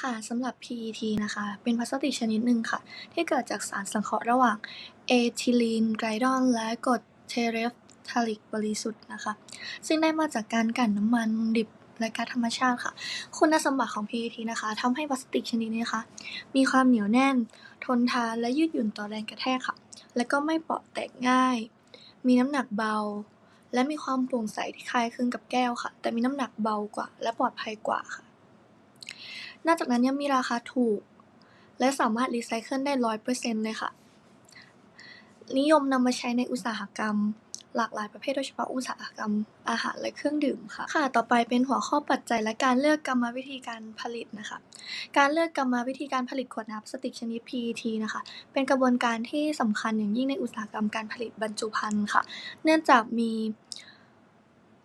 ค่ะสำหรับ PET นะคะ เป็นพลาสติกชนิดหนึ่งค่ะ ที่เกิดจากสารสังเคราะห์ระหว่างเอทิลีนไกลดอนและกรดเทเรฟทาลิกบริสุทธิ์นะคะ ซึ่งได้มาจากการกลั่นน้ำมันดิบและก๊าซธรรมชาติค่ะ คุณสมบัติของ PET นะคะทำให้พลาสติกชนิดนี้นะคะ มีความเหนียวแน่น ทนทานและยืดหยุ่นต่อแรงกระแทกค่ะ และก็ไม่เปราะแตกง่าย มีน้ำหนักเบา และมีความโปร่งใสที่คล้ายคลึงกับแก้วค่ะ แต่มีน้ำหนักเบากว่า และปลอดภัยกว่าค่ะ นอกจากนั้นยังมีราคาถูก และสามารถรีไซเคิลได้100%เลยค่ะ นิยมนำมาใช้ในอุตสาหกรรม หลากหลายประเภทโดยเฉพาะอุตสาหกรรมอาหารและเครื่องดื่มค่ะ ค่ะ ต่อไปเป็นหัวข้อปัจจัยและการเลือกกรรมวิธีการผลิตนะคะ การเลือกกรรมวิธีการผลิตขวดน้ำพลาสติกชนิด PET นะคะ เป็นกระบวนการที่สำคัญอย่างยิ่งในอุตสาหกรรมการผลิตบรรจุภัณฑ์ค่ะ เนื่องจากมี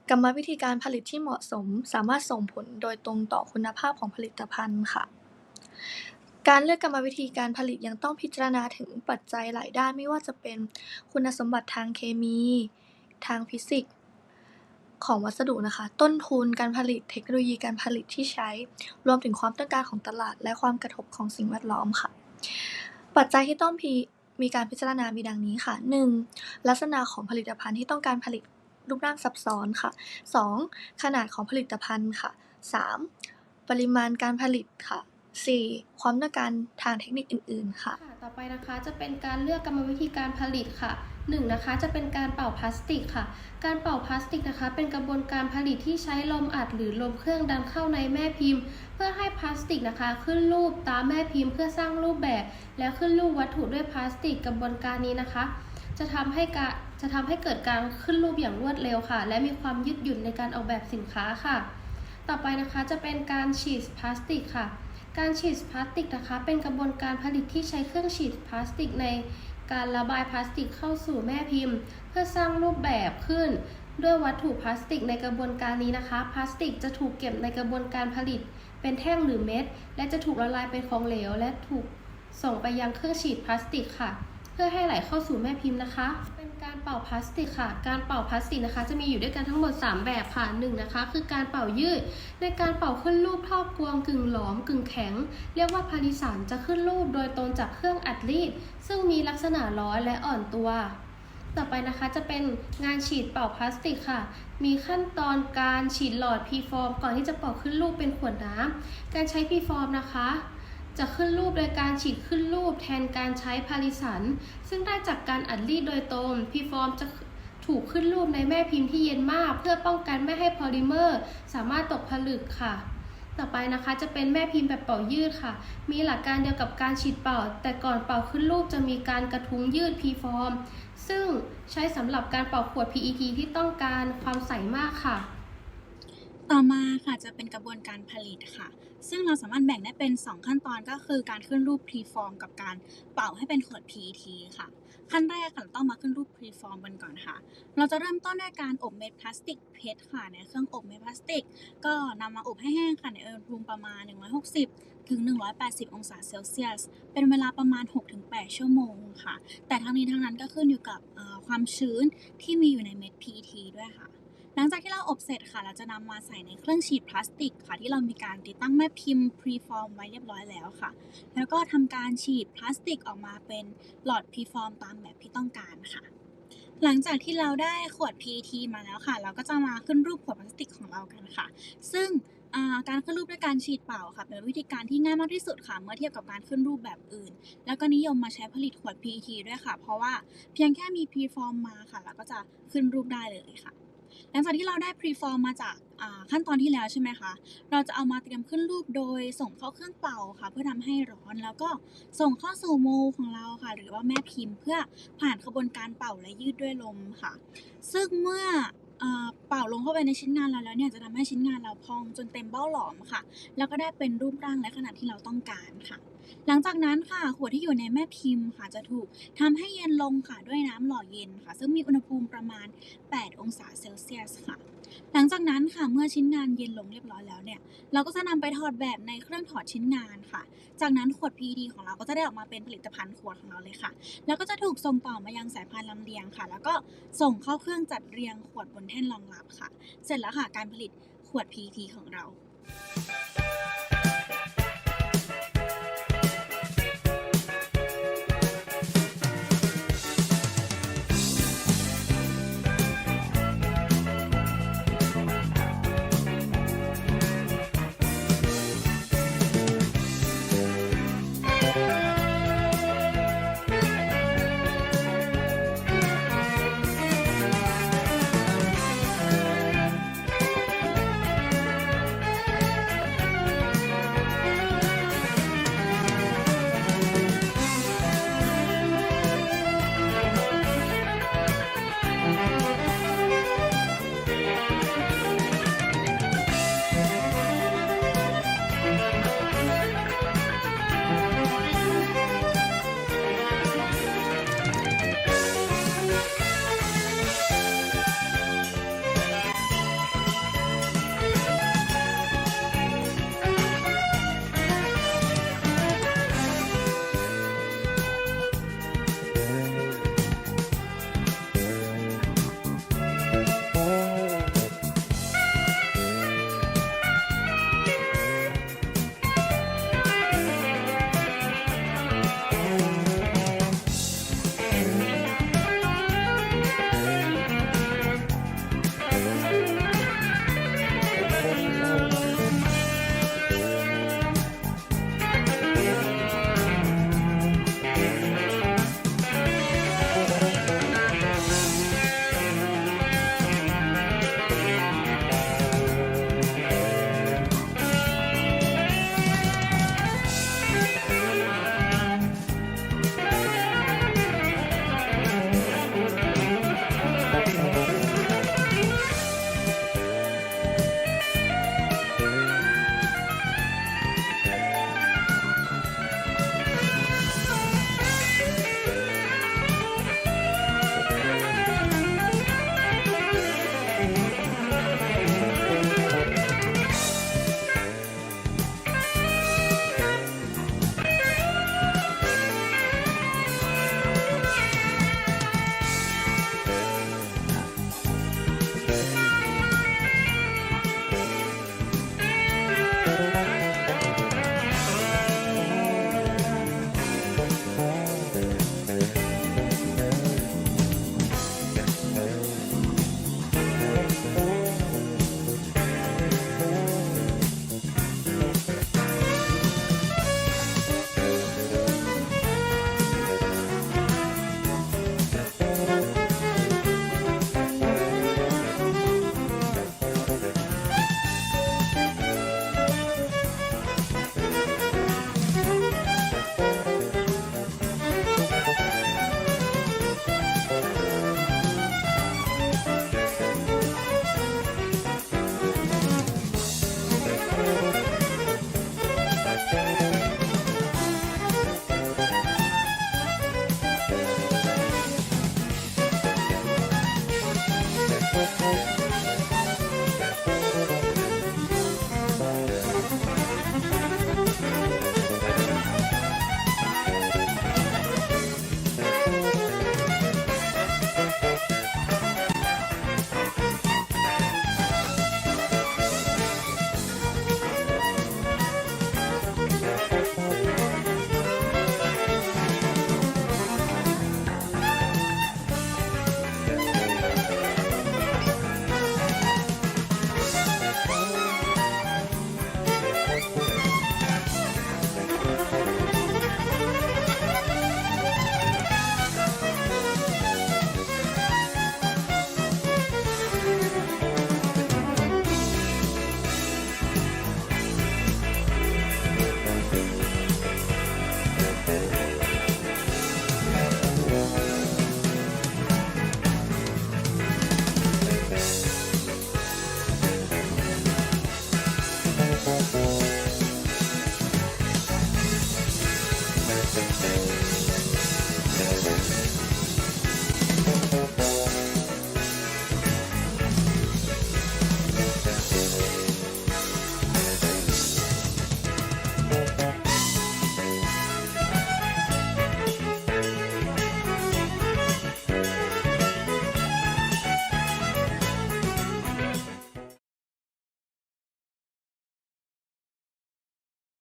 กรรมวิธีการผลิตที่เหมาะสมสามารถส่งผลโดยตรงต่อคุณภาพของผลิตภัณฑ์ค่ะ การเลือกกรรมวิธีการผลิตยังต้องพิจารณาถึงปัจจัยหลายด้านไม่ว่าจะเป็นคุณสมบัติทางเคมี ทางฟิสิกส์ของวัสดุนะคะ ต้นทุนการผลิตเทคโนโลยีการผลิตที่ใช้ รวมถึงความต้องการของตลาด และความกระทบของสิ่งแวดล้อมค่ะ ปัจจัยที่ต้องพิมีการพิจารณามีดังนี้ค่ะ 1. ลักษณะของผลิตภัณฑ์ที่ต้องการผลิต รูปร่างซับซ้อนค่ะ 2. ขนาดของผลิตภัณฑ์ค่ะ 3. ปริมาณการผลิตค่ะ 4. ความต้องการทางเทคนิคอื่น ๆ ค่ะค่ะต่อไปนะคะจะเป็นการเลือกกรรมวิธีการผลิตค่ะหนึ่งนะคะจะเป็นการเป่าพลาสติกค่ะ การเป่าพลาสติกนะคะ เป็นกระบวนการผลิตที่ใช้ลมอัดหรือลมเครื่องดันเข้าในแม่พิมพ์ เพื่อให้พลาสติกนะคะ ขึ้นรูปตามแม่พิมพ์เพื่อสร้างรูปแบบ แล้วขึ้นรูปวัตถุด้วยพลาสติกกระบวนการนี้นะคะ จะทำให้การจะทำให้เกิดการขึ้นรูปอย่างรวดเร็วค่ะ และมีความยืดหยุ่นในการออกแบบสินค้าค่ะ ต่อไปนะคะจะเป็นการฉีดพลาสติกค่ะ การฉีดพลาสติกนะคะ เป็นกระบวนการผลิตที่ใช้เครื่องฉีดพลาสติกในการระบายพลาสติกเข้าสู่แม่พิมพ์ เพื่อสร้างรูปแบบขึ้น ด้วยวัตถุพลาสติกในกระบวนการนี้นะคะ พลาสติกจะถูกเก็บในกระบวนการผลิต เป็นแท่งหรือเม็ด และจะถูกละลายเป็นของเหลว และถูกส่งไปยังเครื่องฉีดพลาสติกค่ะ เพื่อให้ไหลเข้าสู่แม่พิมพ์นะคะ เป็นการเป่าพลาสติกค่ะ การเป่าพลาสติกนะคะ จะมีอยู่ด้วยกันทั้งหมด 3 แบบค่ะหนึ่งนะคะ คือการเป่ายืด ในการเป่าขึ้นรูปท่อกวงกึ่งหลอมกึ่งแข็ง เรียกว่าพาริสันจะขึ้นรูปโดยตรงจากเครื่องอัดรีด ซึ่งมีลักษณะร้อนและอ่อนตัวต่อไปนะคะจะเป็นงานฉีดเป่าพลาสติกค่ะ มีขั้นตอนการฉีดหลอดพีฟอร์มก่อนที่จะเป่าขึ้นรูปเป็นขวดน้ำ การใช้พีฟอร์มนะคะ จะขึ้นรูปโดยการฉีดขึ้นรูปแทนการใช้พาริสัน ซึ่งได้จากการอัดรีดโดยตรงพีฟอร์มจะถูกขึ้นรูปในแม่พิมพ์ที่เย็นมาก เพื่อป้องกันไม่ให้พอลิเมอร์ สามารถตกผลึกค่ะ ต่อไปนะคะจะเป็นแม่พิมพ์แบบเป่ายืดค่ะ มีหลักการเดียวกับการฉีดเป่า แต่ก่อนเป่าขึ้นรูปจะมีการกระทุ้งยืดพีฟอร์มซึ่งใช้สำหรับการเป่าขวด PET ที่ต้องการความใสมากค่ะ ต่อมาค่ะจะเป็นกระบวนการผลิตค่ะ ซึ่งเราสามารถแบ่งได้เป็น 2 ขั้นตอนก็คือการขึ้นรูป preform กับการเป่าให้เป็นขวด PET ค่ะ ขั้นแรกค่ะเราต้องมาขึ้นรูป preform กันก่อนค่ะ เราจะเริ่มต้นด้วยการอบเม็ดพลาสติกเพชรค่ะในเครื่องอบเม็ดพลาสติก ก็นำมาอบให้แห้งค่ะในอุณหภูมิประมาณ 160 ถึง 180 องศาเซลเซียส เป็นเวลาประมาณ 6-8 ชั่วโมงค่ะ แต่ทั้งนี้ทั้งนั้นก็ขึ้นอยู่กับความชื้นที่มีอยู่ในเม็ด PET ด้วยค่ะ หลังจากที่เราอบเสร็จค่ะ เราจะนำมาใส่ในเครื่องฉีดพลาสติกค่ะ ที่เรามีการติดตั้งแม่พิมพ์ preform ไว้เรียบร้อยแล้วค่ะ แล้วก็ทำการฉีดพลาสติกออกมาเป็นหลอด preform ตามแบบที่ต้องการค่ะ หลังจากที่เราได้ขวด PET มาแล้วค่ะ เราก็จะมาขึ้นรูปขวดพลาสติกของเรากันค่ะ ซึ่งการขึ้นรูปด้วยการฉีดเป่าค่ะเป็นวิธีการที่ง่ายมากที่สุดค่ะ เมื่อเทียบกับการขึ้นรูปแบบอื่น แล้วก็นิยมมาใช้ผลิตขวด PET ด้วยค่ะ เพราะว่าเพียงแค่มี preform มาค่ะเราก็จะขึ้นรูปได้เลยค่ะ หลังจากที่เราได้ preform มาจากขั้นตอนที่แล้วใช่ไหมคะ เราจะเอามาเตรียมขึ้นรูปโดยส่งเข้าเครื่องเป่าค่ะ เพื่อทำให้ร้อนแล้วก็ส่งเข้าสู่โมลของเราค่ะ หรือว่าแม่พิมพ์เพื่อผ่านกระบวนการเป่าและยืดด้วยลมค่ะ ซึ่งเมื่ออเป่าลงเข้าไปในชิ้นงานเราแล้วเนี่ยจะทำให้ชิ้นงานเราพองจนเต็มเบ้าหลอมค่ะ แล้วก็ได้เป็นรูปร่างและขนาดที่เราต้องการค่ะ หลังจากนั้นค่ะขวดที่อยู่ในแม่พิมพ์ค่ะจะถูกทำให้เย็นลงค่ะด้วยน้ำหล่อเย็นค่ะ ซึ่งมีอุณหภูมิประมาณ 8 องศาเซลเซียสค่ะ หลังจากนั้นค่ะเมื่อชิ้นงานเย็นลงเรียบร้อยแล้วเนี่ย เราก็จะนำไปถอดแบบในเครื่องถอดชิ้นงานค่ะ จากนั้นขวด PET ของเราก็จะได้ออกมาเป็นผลิตภัณฑ์ขวดของเราเลยค่ะ แล้วก็จะถูกส่งต่อมายังสายพานลำเลียงค่ะ แล้วก็ส่งเข้าเครื่องจัดเรียงขวดบนแท่นรองรับค่ะ เสร็จแล้วค่ะการผลิตขวด PET ของเรา